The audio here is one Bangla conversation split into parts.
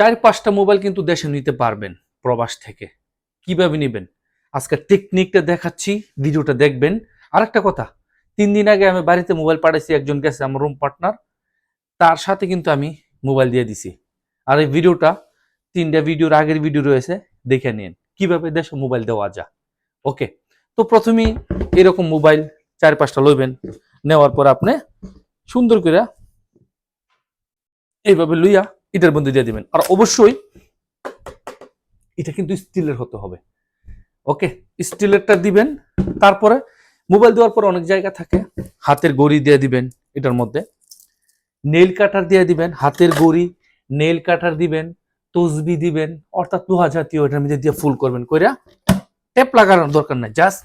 চার পাঁচটা মোবাইল কিন্তু দেশে নিতে পারবেন প্রবাস থেকে। কীভাবে নেবেন? আজকে টেকনিকটা দেখাচ্ছি, ভিডিওটা দেখবেন। আর একটা কথা, তিন দিন আগে আমি বাড়িতে মোবাইল পাঠাইছি, একজন গেছে আমার রুম পার্টনার তার সাথে কিন্তু আমি মোবাইল দিয়ে দিছি। আর এই ভিডিওটা, তিনটা ভিডিওর আগের ভিডিও রয়েছে, দেখে নিন, কীভাবে দেশে মোবাইল দেওয়া যায়। ওকে, তো প্রথমেই এরকম মোবাইল চার পাঁচটা লইবেন, নেওয়ার পর আপনি সুন্দর করে এইভাবে লইয়া এটার মধ্যে দিয়ে দিবেন। আর অবশ্যই এটা কিন্তু স্টিলের হতে হবে। ওকে? স্টিলেরটা দিবেন, তারপরে মোবাইল দেওয়ার পর অনেক জায়গা থাকে। হাতের গড়ি দিয়ে দিবেন এটার মধ্যে। নেল কাটার দিয়ে দিবেন, হাতের গড়ি নেল কাটার দিবেন, তসবি দিবেন, অর্থাৎ লোহা জাতীয় এটার মধ্যে দিয়ে ফুল করবেন কইরা টেপ লাগানোর দরকার নাই। জাস্ট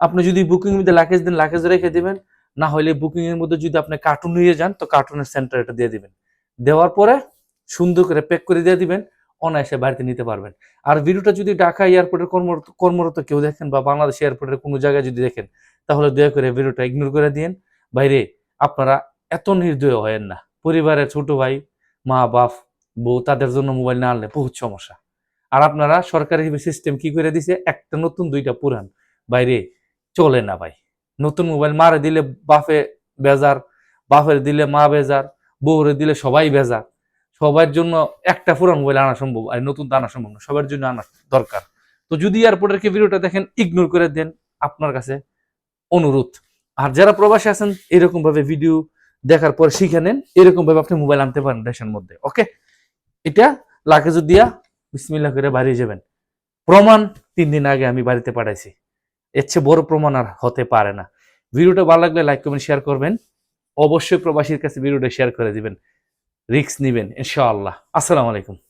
আপনি যদি বুকিং এর মধ্যে লাকেজ দেন লাকেজ রেখে দিবেন, না হলে বুকিং এর মধ্যে যদি আপনি কার্টুন নিয়ে যান, তো কার্টুনের সেন্টার এটা দিয়ে দিবেন। দেওয়ার পরে সুন্দর করে প্যাক করে দিয়ে দিবেন, অনায়াসে বাড়িতে নিতে পারবেন। আর ভিডিওটা যদি ঢাকা এয়ারপোর্টের কর্মরত কর্মরত কেউ দেখেন বা বাংলাদেশ এয়ারপোর্টের কোনো জায়গায় যদি দেখেন, তাহলে দয়া করে ভিডিওটা ইগনোর করে দিন বাইরে আপনারা এত নির্দয় হয়েন না। পরিবারের ছোট ভাই, মা, বাপ, বউ, তাদের জন্য মোবাইল না আনলে বহুত সমস্যা। আর আপনারা সরকারি সিস্টেম কি করে দিছে? একটা নতুন, দুইটা পুরান। বাইরে চলে না ভাই। নতুন মোবাইল মারে দিলে বাফে বেজার বাফের দিলে মা বেজার। বউরে দিলে সবাই ভেজা। সবার জন্য একটা পুরান মোবাইল আনা সম্ভব, আর নতুন আনা সম্ভব না, সবার জন্য আনা দরকার। তো যদি এয়ারপোর্টের কি ভিডিওটা দেখেন ইগনোর করে দেন, আপনার কাছে অনুরোধ। আর যারা প্রবাসী আছেন এরকম ভাবে ভিডিও দেখার পর শিখে নেন এরকম ভাবে আপনি মোবাইল আনতে পারেন দেশের মধ্যে ওকে এটা লাকেজ দিয়া বিসমিল্লা করে বাড়িয়ে যাবেন। প্রমাণ তিন দিন আগে আমি বাড়িতে পাঠাইছি। এর চেয়ে বড় প্রমাণ আর হতে পারে না। ভিডিওটা ভালো লাগলে লাইক কমেন্ট শেয়ার করবেন। অবশ্যই প্রবাসীর কাছে ভিডিওটা শেয়ার করে দিবেন। রিক্স নেবেন ইনশাআল্লাহ। আসসালামু আলাইকুম।